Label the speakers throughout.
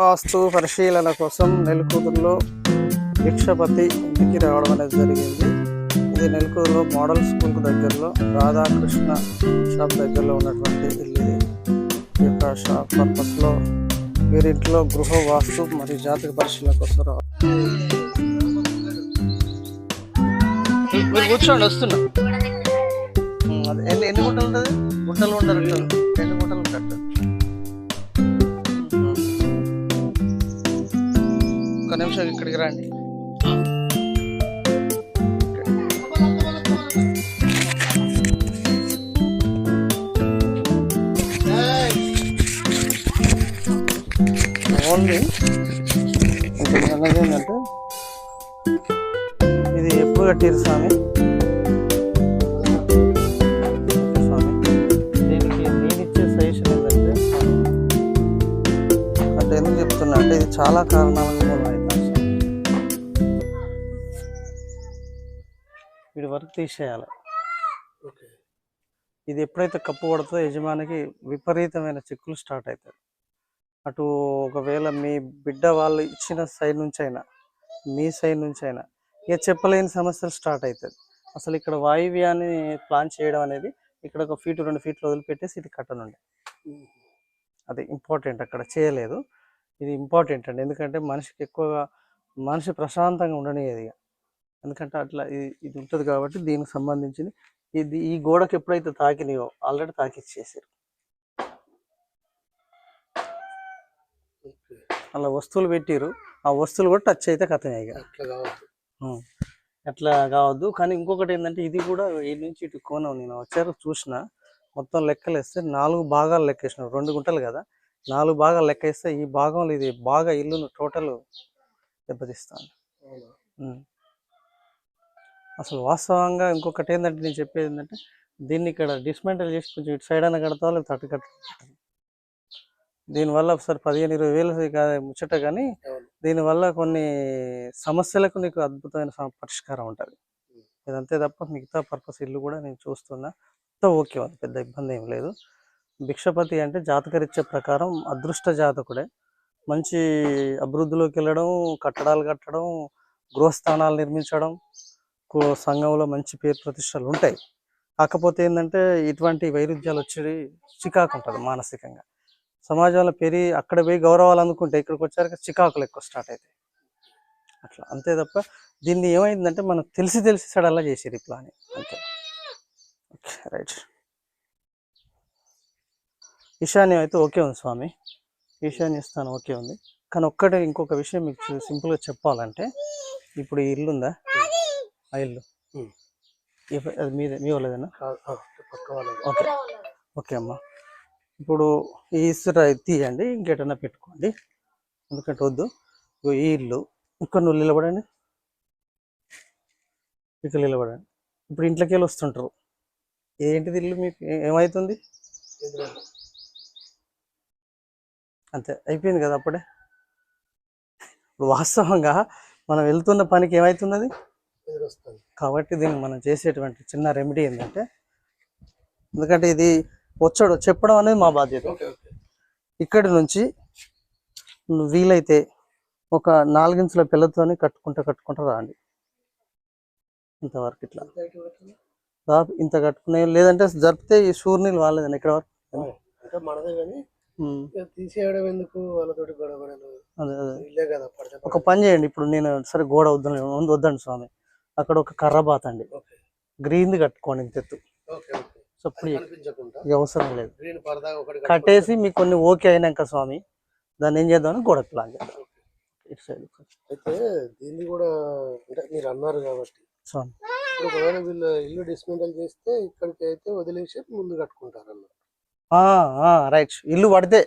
Speaker 1: వాస్తు పరిశీలన కోసం నెలకూతురులో భిక్షపతి ఇంటికి రావడం అనేది జరిగింది. ఇది నెలకూరులో మోడల్ స్కూల్ దగ్గరలో రాధాకృష్ణ షాప్ దగ్గరలో ఉన్నటువంటి ఇల్లు ఈ యొక్క షాప్ పర్పస్లో వీరింట్లో గృహ వాస్తు మరియు జాతక పరిశీలన కోసం రావాలి మీరు కూర్చోండి వస్తున్నా. ఎన్ని గుంటలు ఉంటుంది? గుంటలు ఉండరు ఒక ఇక్కడికి రండి. ఓన్లీ ఏంటంటే? ఇది ఎప్పుడు కట్టారు స్వామి? స్వామి దీనికి వీడి వరకు తీసేయాలి. ఇది ఎప్పుడైతే కప్పు పడుతుందో యజమానికి విపరీతమైన చిక్కులు స్టార్ట్ అవుతాయి. అటు ఒకవేళ మీ బిడ్డ వాళ్ళు ఇచ్చిన సైడ్ నుంచి అయినా మీ సైడ్ నుంచి అయినా ఇక చెప్పలేని సమస్యలు స్టార్ట్ అవుతుంది అసలు ఇక్కడ వాయువ్యాన్ని ప్లాన్ చేయడం అనేది ఇక్కడ ఒక ఫీట్ రెండు ఫీట్లు వదిలిపెట్టేసి ఇది కట్టనుండే. అది ఇంపార్టెంట్ అక్కడ చేయలేదు. ఇది ఇంపార్టెంట్ అండి. ఎందుకంటే మనిషికి ఎక్కువగా మనిషి ప్రశాంతంగా ఉండనిది ఇక. ఎందుకంటే అట్లా ఇది ఉంటుంది కాబట్టి దీనికి సంబంధించి ఇది ఈ గోడకి ఎప్పుడైతే తాకినాయో ఆల్రెడీ తాకిచ్చేసారు. అలా వస్తువులు పెట్టిరు ఆ వస్తువులు కూడా టచ్ అయితే కథమే ఇక. అట్లా కావద్దు. కానీ ఇంకొకటి ఏంటంటే ఇది కూడా ఈ నుంచి ఇటు కోణం నేను వచ్చారు చూసిన. మొత్తం లెక్కలేస్తే నాలుగు భాగాలు లెక్కేసిన రెండు గుంటలు కదా. నాలుగు భాగాలు లెక్కేస్తే ఈ భాగంలో ఇది బాగా ఇల్లును టోటల్ దెబ్బతీస్తాను. అసలు వాస్తవంగా ఇంకొకటి ఏంటంటే నేను చెప్పేది ఏంటంటే దీన్ని ఇక్కడ డిస్మెంటల్ చేసి కొంచెం ఇటు సైడ్ అయినా కడతా లేదా తట్టు కట్ట? దీనివల్ల ఒకసారి పదిహేను ఇరవై వేలు కాదు ముచ్చట కానీ దీనివల్ల కొన్ని సమస్యలకు నీకు అద్భుతమైన పరిష్కారం ఉంటుంది. ఇదంతే తప్ప మిగతా పర్పస్ ఇల్లు కూడా నేను చూస్తున్నా. అంతా ఓకే ఉంది పెద్ద ఇబ్బంది ఏం లేదు. భిక్షపతి అంటే జాతకరీత్యా ప్రకారం అదృష్ట జాతకుడే. మంచి అభివృద్ధిలోకి వెళ్ళడం కట్టడాలు కట్టడం గృహస్థానాలు నిర్మించడం సంఘంలో మంచి పేరు ప్రతిష్టలు ఉంటాయి. కాకపోతే ఏంటంటే ఇటువంటి వైరుధ్యాలు వచ్చి చికాకు ఉంటుంది మానసికంగా. సమాజంలో పెరిగి అక్కడ పోయి గౌరవాలు అందుకుంటే ఇక్కడికి వచ్చాక చికాకులు ఎక్కువ స్టార్ట్ అవుతాయి అట్లా అంతే తప్ప దీన్ని ఏమైందంటే మనం తెలిసి తెలిసి సడల్లా చేసేది ఈ ప్లాన్ అంతే. Okay right. ఈశాన్యం అయితే ఓకే ఉంది స్వామి. ఈశాన్య స్థానం ఓకే ఉంది. కానీ ఒక్కటే ఇంకొక విషయం మీకు సింపుల్గా చెప్పాలంటే ఇప్పుడు ఈ ఆ ఇల్లు అది మీదే మీ వాళ్ళదేనా? ఓకే. ఓకే అమ్మా. ఇప్పుడు ఈ ఇసుర తీయండి ఇంకేటన్నా పెట్టుకోండి. ఎందుకంటే వద్దు. ఈ ఇల్లు ఇక్కడ నువ్వు నిలబడండి. ఇక్కడ నిలబడండి. ఇప్పుడు ఇంట్లోకి వెళ్ళి వస్తుంటారు. ఏంటిది ఇల్లు మీకు? ఏమవుతుంది అంతే అయిపోయింది కదా అప్పుడే. ఇప్పుడు వాస్తవంగా మనం వెళ్తున్న పనికి ఏమవుతుంది అది కాబట్టి దీన్ని మనం చేసేటువంటి చిన్న రెమెడీ ఏంటంటే ఎందుకంటే ఇది వచ్చాడు చెప్పడం అనేది మా బాధ్యత. ఇక్కడి నుంచి వీలైతే ఒక నాలుగించుల పిల్లతోని కట్టుకుంటా కట్టుకుంటా రాండి. ఇంతవరకు ఇట్లా. దాదాపు ఇంత కట్టుకునే లేదంటే జరిపితే ఈ సూర్యుని వాళ్ళదని ఇక్కడ వరకు.
Speaker 2: మనదే కానీ తీసేయడం ఎందుకు? వాళ్ళతోటి
Speaker 1: అదే అదే. ఒక పని చేయండి ఇప్పుడు నేను సరే గోడ వద్దని వద్దండి స్వామి. అక్కడ ఒక కర్ర బాతండి
Speaker 2: ఓకే.
Speaker 1: గ్రీన్ది కట్టుకోండి ఇంత ఎత్తు.
Speaker 2: Okay okay.
Speaker 1: సో ఇప్పుడు అవసరం లేదు.
Speaker 2: గ్రీన్
Speaker 1: కట్టేసి మీకు కొన్ని ఓకే అయినాక స్వామి దాన్ని ఏం చేద్దామని గోడ ప్లాన్ చేద్దాం. ఇటు సైడ్
Speaker 2: అయితే దీన్ని కూడా అంటే మీరు అన్నారు కాబట్టి
Speaker 1: స్వామి.
Speaker 2: ఒకవేళ వీళ్ళు ఇల్లు డిస్మెంటల్ చేస్తే ఇక్కడికి అయితే వదిలేసి ముందు కట్టుకుంటారు
Speaker 1: రైట్. ఇల్లు పడితే.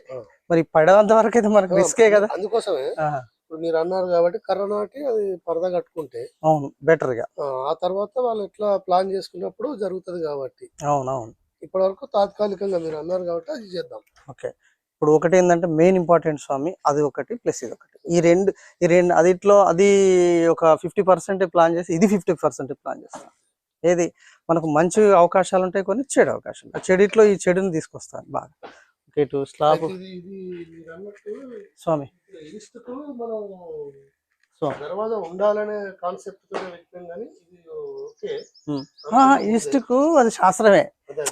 Speaker 1: మరి పడేంత వరకు అయితే మనకు రిస్కే కదా.
Speaker 2: అందుకోసమే ఇప్పుడు మీరు అన్నారు కాబట్టి కర్ర నాటి అది పరదా కట్టుకుంటే
Speaker 1: అవును బెటర్గా.
Speaker 2: ఆ, తర్వాత వాళ్ళు ఎట్లా ప్లాన్ చేసుకున్నప్పుడు జరుగుతుంది కాబట్టి.
Speaker 1: అవును అవును
Speaker 2: ఇప్పటి వరకు తాత్కాలికంగా మీరు అన్నారు కాబట్టి అది చేద్దాం.
Speaker 1: ఓకే. ఇప్పుడు ఒకటి ఏంటంటే మెయిన్ ఇంపార్టెంట్ స్వామి అది ఒకటి ప్లస్ ఇది ఒకటి. ఈ రెండు ఈ రెండు అదిట్లో అది ఒక ఫిఫ్టీ పర్సెంట్ ప్లాన్ చేసి ఇది ఫిఫ్టీ పర్సెంట్ ప్లాన్ చేస్తాను ఏది? మనకు మంచి అవకాశాలు ఉంటాయి కొన్ని చెడు అవకాశాలు ఆ చెడిట్లో ఈ చెడుని తీసుకొస్తాను బాగా. ఓకే ఇటు స్లాబ్ స్వామి
Speaker 2: దర్వాజా ఉండాలనే కాన్సెప్ట్తో కానీ ఇది ఓకే
Speaker 1: ఈస్ట్కు అది శాస్త్రమే.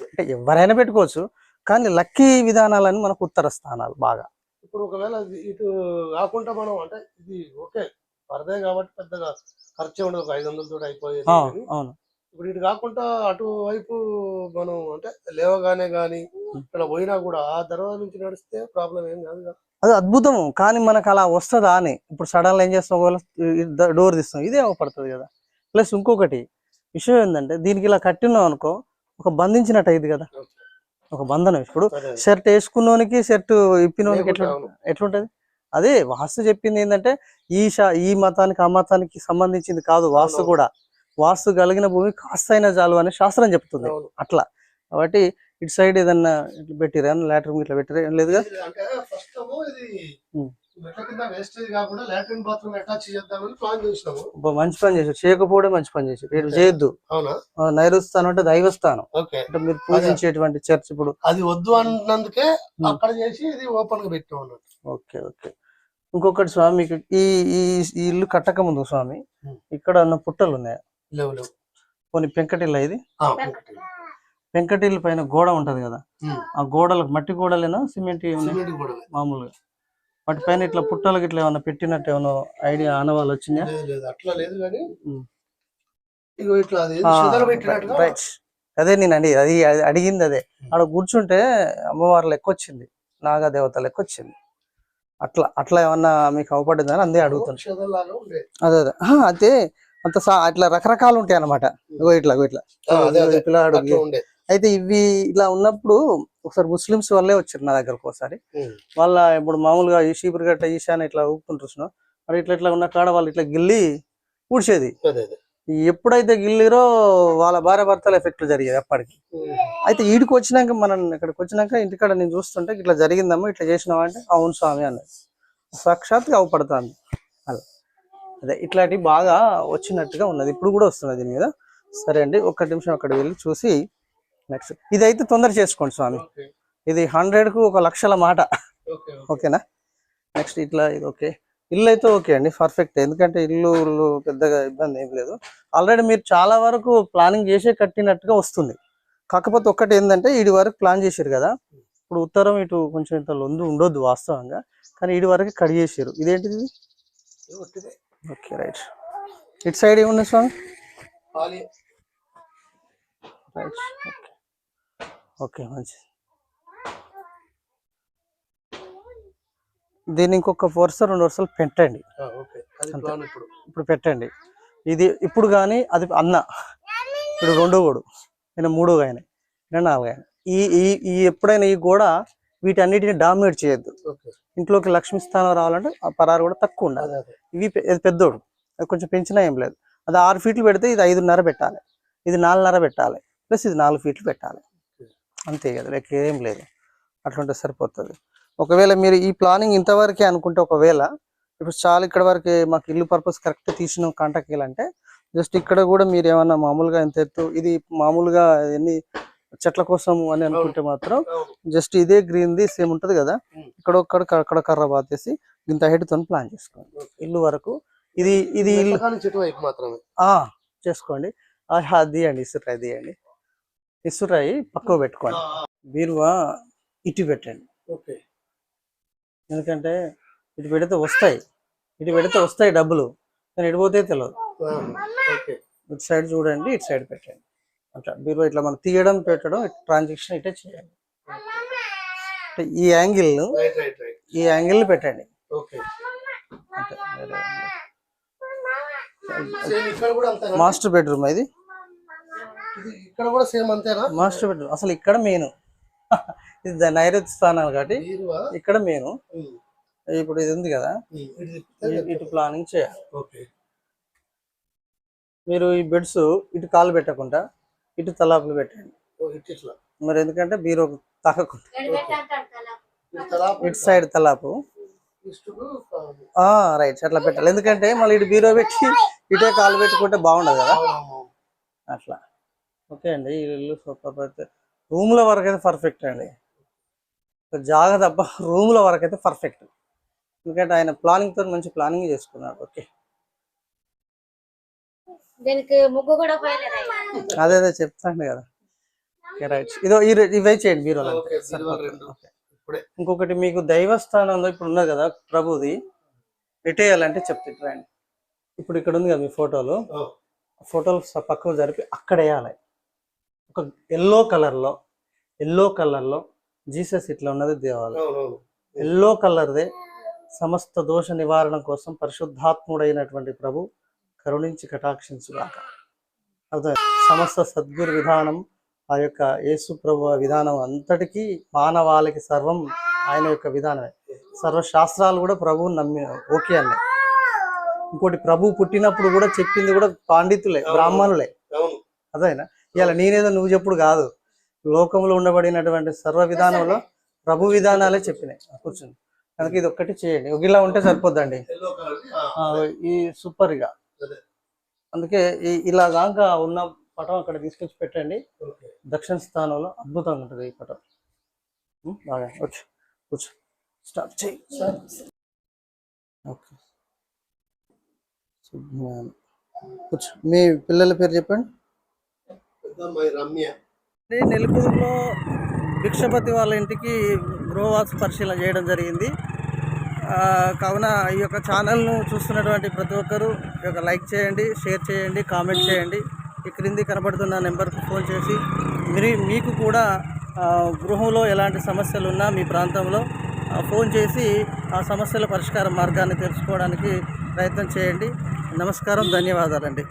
Speaker 1: అంటే ఎవరైనా పెట్టుకోవచ్చు కానీ లక్కీ విధానాలని మనకు ఉత్తర స్థానాలు బాగా.
Speaker 2: ఇప్పుడు ఒకవేళ ఇటు కాకుండా మనం అంటే ఇది ఓకే పరదే కాబట్టి పెద్దగా ఖర్చు ఉండదు ఒక ఐదు వందలతో అయిపోయేది
Speaker 1: అవును.
Speaker 2: ఇప్పుడు ఇటు కాకుండా అటువైపు మనం అంటే లేవగానే గానీ ఇక్కడ పోయినా కూడా ఆ దర్వాజా నుంచి నడిస్తే ప్రాబ్లం ఏం కాదు కదా.
Speaker 1: అది అద్భుతం. కానీ మనకు అలా వస్తుందా అని ఇప్పుడు సడన్గా ఏం చేస్తాం ఒకవేళ డోర్ తీస్తాం ఇదే అవపడుతుంది కదా. ప్లస్ ఇంకొకటి విషయం ఏంటంటే దీనికి ఇలా కట్టినాం అనుకో ఒక బంధించినట్టు అయింది కదా. ఒక బంధనం. ఇప్పుడు షర్ట్ వేసుకున్నోనికి షర్ట్ ఇప్పినోనికి ఎట్లా. ఎట్లుంటది? అదే వాస్తు చెప్పింది ఏంటంటే ఈ ఈ మతానికి ఆ మతానికి సంబంధించింది కాదు వాస్తు. కూడా. వాస్తు కలిగిన భూమి కాస్తైనా చాలు అని శాస్త్రం చెప్తుంది. అట్లా. కాబట్టి ఇటు సైడ్ ఏదన్నా ఇట్లా పెట్టిరా? లాట్రిన్ ఇట్లా పెట్టిరా? ఏం లేదుగా మంచి పని చేశారు. చేయకపోవడం మంచి పని చేశారు. చేయొద్దు. నైరుస్థానం అంటే దైవస్థానం. అంటే మీరు పూజించేటువంటి చర్చ్ ఇప్పుడు
Speaker 2: అది వద్దు అన్నందుకే అక్కడ చేసి ఇది ఓపెన్గా పెట్టాం
Speaker 1: ఓకే ఓకే. ఇంకొకటి స్వామి ఈ ఈ ఇల్లు కట్టక ముందు స్వామి. ఇక్కడ ఉన్న పుట్టలు ఉన్నాయి
Speaker 2: లేవు లేవు.
Speaker 1: కొన్ని పెంకటిల్లు ఇది?
Speaker 2: ఆ,
Speaker 1: పెంకటిల్లు పైన గోడ ఉంటది కదా. ఆ గోడలకు మట్టి గోడలేనా సిమెంట్ ఏమైనా మామూలుగా. వాటి పైన ఇట్లా పుట్టలకి ఇట్లా ఏమన్నా పెట్టినట్టు ఏమన్నా ఐడియా ఆనవాళ్ళు
Speaker 2: లేదు అట్లా లేదు కానీ అది
Speaker 1: నేను అండి అది అడిగింది అదే. ఆడ కూర్చుంటే అమ్మవారు లెక్క వచ్చింది నాగదేవత లెక్క వచ్చింది అట్లా అట్లా ఏమన్నా మీకు అవపడిందని అందే అడుగుతాను అదే అదే. అదే. అంత అట్లా రకరకాలు ఉంటాయి అన్నమాట ఇగో ఇట్లా ఇట్లా.
Speaker 2: ఉండే.
Speaker 1: అయితే ఇవి ఇలా ఉన్నప్పుడు ఒకసారి ముస్లిమ్స్ వాళ్ళే వచ్చారు నా దగ్గరకు ఒకసారి. వాళ్ళ ఇప్పుడు మామూలుగా ఈ షీపురు గట్ట ఈశాన్ ఇట్లా ఊపుకుంటున్నాం మరి ఇట్లా ఇట్లా ఉన్న కాడ వాళ్ళు ఇట్లా గిల్లి ఊడ్చేది. ఎప్పుడైతే గిల్లిరో వాళ్ళ భార్య భర్తల ఎఫెక్ట్ జరిగేది అప్పటికి. అయితే ఈడికి వచ్చినాక మనం ఇక్కడికి వచ్చినాక ఇంటికాడ నేను చూస్తుంటే ఇట్లా జరిగిందమ్మా ఇట్లా చేసినావా అంటే అవును స్వామి అన్నది. సాక్షాత్గా అవపడుతుంది. అలా అదే ఇట్లాంటివి బాగా వచ్చినట్టుగా ఉన్నది. ఇప్పుడు కూడా వస్తున్నది దీని మీద. సరే అండి ఒక్క నిమిషం అక్కడ వెళ్ళి చూసి నెక్స్ట్ ఇదైతే తొందర చేసుకోండి స్వామి. ఇది హండ్రెడ్కు ఒక లక్షల మాట.
Speaker 2: ఓకే
Speaker 1: ఓకేనా? నెక్స్ట్ ఇట్లా ఇది ఓకే. ఇల్లు అయితే ఓకే అండి పర్ఫెక్ట్ ఎందుకంటే ఇల్లు ఇల్లు పెద్దగా ఇబ్బంది ఏం లేదు. ఆల్రెడీ మీరు చాలా వరకు ప్లానింగ్ చేసే కట్టినట్టుగా వస్తుంది. కాకపోతే ఒక్కటి ఏంటంటే ఇడి వరకు ప్లాన్ చేశారు కదా. ఇప్పుడు ఉత్తరం ఇటు కొంచెం ఇంత లొందు ఉండొద్దు వాస్తవంగా. కానీ ఇడి వరకు కట్ చేసారు ఇదేంటిది. ఓకే రైట్ ఇటు సైడ్ ఏముంది స్వామి రైట్ ఓకే మంచిది. దీన్ని ఇంకొక వరుస రెండు వరుసలు పెట్టండి.
Speaker 2: ఇప్పుడు.
Speaker 1: పెట్టండి. ఇది ఇప్పుడు కానీ అది అన్న. ఇప్పుడు రెండో గోడు. నేను మూడో గాయన నేను నాలుగు గాయన ఈ ఈ ఈ ఎప్పుడైనా ఈ గోడ వీటన్నిటిని డామినేట్ చేయొద్దు. ఇంట్లోకి లక్ష్మీ స్థానం రావాలంటే ఆ పరారు కూడా తక్కువ ఉండాలి. ఇవి పెద్దోడు. అది కొంచెం పెంచినా ఏం లేదు. అది ఆరు ఫీట్లు పెడితే ఇది ఐదున్నర పెట్టాలి. ఇది నాలుగున్నర పెట్టాలి. ప్లస్ ఇది నాలుగు ఫీట్లు పెట్టాలి. అంతే కదా లెక్క ఏం లేదు. అట్లుంటే సరిపోతుంది. ఒకవేళ మీరు ఈ ప్లానింగ్ ఇంతవరకే అనుకుంటే ఒకవేళ ఇప్పుడు చాలా ఇక్కడ వరకు మాకు ఇల్లు పర్పస్ కరెక్ట్ తీసిన కాంటాక్ట్ అంటే జస్ట్ ఇక్కడ కూడా మీరు ఏమన్నా మామూలుగా ఎంత ఎత్తు ఇది మామూలుగా ఎన్ని చెట్ల కోసం అని అనుకుంటే మాత్రం. జస్ట్ ఇదే గ్రీన్ ది సేమ్ ఉంటది కదా. ఇక్కడ ఒక్కడ అక్కడ కర్ర పాతేసి ఇంత హైట్తో ప్లాన్ చేసుకోండి. ఇల్లు వరకు. ఇది ఇది
Speaker 2: చెట్టు వైపు మాత్రమే.
Speaker 1: ఆ చేసుకోండి. అది తీయండి ఇసురాయి తీయండి. ఇసురాయి పక్కకు పెట్టుకోండి. బీరువా ఇటు పెట్టండి.
Speaker 2: ఓకే.
Speaker 1: ఎందుకంటే ఇటు పెడితే వస్తాయి. ఇటు పెడితే వస్తాయి డబ్బులు. కానీ ఇటు పోతే తెలియదు ఇటు సైడ్ చూడండి ఇటు సైడ్ పెట్టండి. అట్లా బీరువా ఇట్లా మనం తీయడం పెట్టడం ట్రాన్సాక్షన్ ఇటే చేయాలి. ఈ యాంగిల్ ఈ యాంగిల్ పెట్టండి. మాస్టర్ బెడ్రూమ్ ఇది.
Speaker 2: ఇక్కడ కూడా సేమ్ అంతేనా?
Speaker 1: మాస్టర్ బెడ్రూమ్ అసలు ఇక్కడ మెయిన్ ఇది నైరుతి స్థానాలు కాబట్టి ఇక్కడ మెయిన్
Speaker 2: ఉమ్,
Speaker 1: ఇప్పుడు ఇది ఉంది కదా. ఇ- ఇటు ప్లానింగ్ చేయాలి. మీరు ఈ బెడ్స్ ఇటు కాలు పెట్టకుండా ఇటు తలాపులు పెట్టండి. మరి ఎందుకంటే బీరో తాకకుండా
Speaker 2: ఇటు
Speaker 1: సైడ్ తలాపు. రైట్ అట్లా పెట్టాలి. ఎందుకంటే మళ్ళీ ఇటు బీరో పెట్టి ఇటే కాలు పెట్టుకుంటే బాగుండదు కదా? అట్లా. ఓకే అండి ఈ ఇల్లు సూపర్ అయితే రూమ్ల వరకు అయితే పర్ఫెక్ట్ అండి. జాగ తప్ప రూమ్ల వరకు అయితే పర్ఫెక్ట్. ఎందుకంటే ఆయన ప్లానింగ్తో మంచి ప్లానింగ్ చేసుకున్నాడు. ఓకే.
Speaker 3: దీనికి ముగ్గు కూడా.
Speaker 1: అదే అదే చెప్తాను కదా. రైట్ ఇదో ఇవే చేయండి మీరు ఇంకొకటి మీకు దైవస్థానంలో ఇప్పుడు ఉన్నది కదా ప్రభుది. ఎటేయాలంటే చెప్తే రండి ఇప్పుడు ఇక్కడ ఉంది కదా మీ ఫోటోలు. ఫోటోలు పక్కకు జరిపి అక్కడ వేయాలి. ఒక ఎల్లో కలర్లో ఎల్లో కలర్లో జీసస్ ఇట్లా ఉన్నది దేవాలయం. ఎల్లో కలర్దే సమస్త దోష నివారణ కోసం పరిశుద్ధాత్ముడైనటువంటి ప్రభు కరుణించి కటాక్షించుగాక. అర్థం సమస్త సద్గురు విధానం ఆ యొక్క యేసు ప్రభు విధానం అంతటికీ మానవాళికి సర్వం ఆయన యొక్క విధానమే. సర్వ శాస్త్రాలు కూడా ప్రభువుని నమ్మి ఓకే అన్నాయి ఇంకోటి ప్రభు పుట్టినప్పుడు కూడా చెప్పింది కూడా పాండితులే బ్రాహ్మణులే. అదేనా? ఇవాళ నేనేదో నువ్వు చెప్పుడు కాదు. లోకంలో ఉండబడినటువంటి సర్వ విధానంలో ప్రభు విధానాలే చెప్పినాయి. కూర్చోండి. కనుక ఇది ఒక్కటి చేయండి. ఒక ఇలా ఉంటే సరిపోద్దండి. ఈ సూపర్గా
Speaker 2: అదే.
Speaker 1: అందుకే ఈ ఇలా దాకా ఉన్న పటం అక్కడ తీసుకొచ్చి పెట్టండి. దక్షిణ స్థానంలో అద్భుతంగా ఉంటుంది ఈ పటం. బాగా. వచ్చు కూర్చో. స్టార్ట్ చేయి. ఓకే. కూర్చో. మీ పిల్లల పేరు చెప్పండి.
Speaker 2: రమ్య.
Speaker 1: ఇది నెలకూరులో భిక్షపతి వాళ్ళ ఇంటికి గృహవాస పరిశీలన చేయడం జరిగింది. కావున ఈ యొక్క ఛానల్ను చూస్తున్నటువంటి ప్రతి ఒక్కరూ ఈ యొక్క లైక్ చేయండి షేర్ చేయండి కామెంట్ చేయండి. ఈ క్రింది కనబడుతున్న నెంబర్కు ఫోన్ చేసి మీరు మీకు కూడా గృహంలో ఎలాంటి సమస్యలు ఉన్నా మీ ప్రాంతంలో ఫోన్ చేసి ఆ సమస్యల పరిష్కార మార్గాన్ని తెలుసుకోవడానికి ప్రయత్నం చేయండి. నమస్కారం ధన్యవాదాలండి.